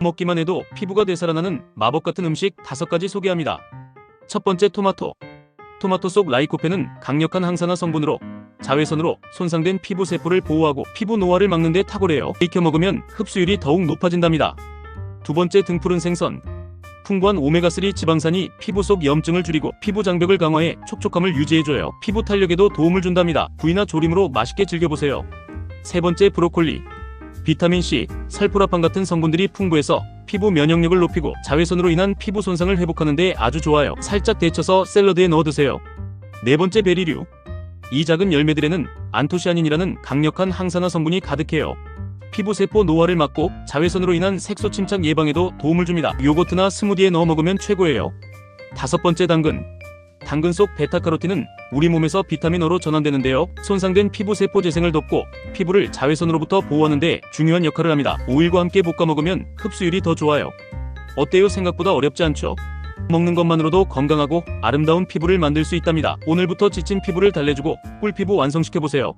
먹기만 해도 피부가 되살아나는 마법 같은 음식 다섯 가지 소개합니다. 첫 번째 토마토. 토마토 속 라이코펜은 강력한 항산화 성분으로 자외선으로 손상된 피부 세포를 보호하고 피부 노화를 막는 데 탁월해요. 익혀 먹으면 흡수율이 더욱 높아진답니다. 두 번째 등푸른 생선. 풍부한 오메가3 지방산이 피부 속 염증을 줄이고 피부 장벽을 강화해 촉촉함을 유지해줘요. 피부 탄력에도 도움을 준답니다. 구이나 조림으로 맛있게 즐겨보세요. 세 번째 브로콜리. 비타민C, 살포라판 같은 성분들이 풍부해서 피부 면역력을 높이고 자외선으로 인한 피부 손상을 회복하는 데 아주 좋아요. 살짝 데쳐서 샐러드에 넣어 드세요. 네 번째 베리류. 이 작은 열매들에는 안토시아닌이라는 강력한 항산화 성분이 가득해요. 피부 세포 노화를 막고 자외선으로 인한 색소 침착 예방에도 도움을 줍니다. 요거트나 스무디에 넣어 먹으면 최고예요. 다섯 번째 당근. 당근 속 베타카로틴은 우리 몸에서 비타민 O로 전환되는데요. 손상된 피부 세포 재생을 돕고 피부를 자외선으로부터 보호하는 데 중요한 역할을 합니다. 오일과 함께 볶아 먹으면 흡수율이 더 좋아요. 어때요? 생각보다 어렵지 않죠? 먹는 것만으로도 건강하고 아름다운 피부를 만들 수 있답니다. 오늘부터 지친 피부를 달래주고 꿀피부 완성시켜보세요.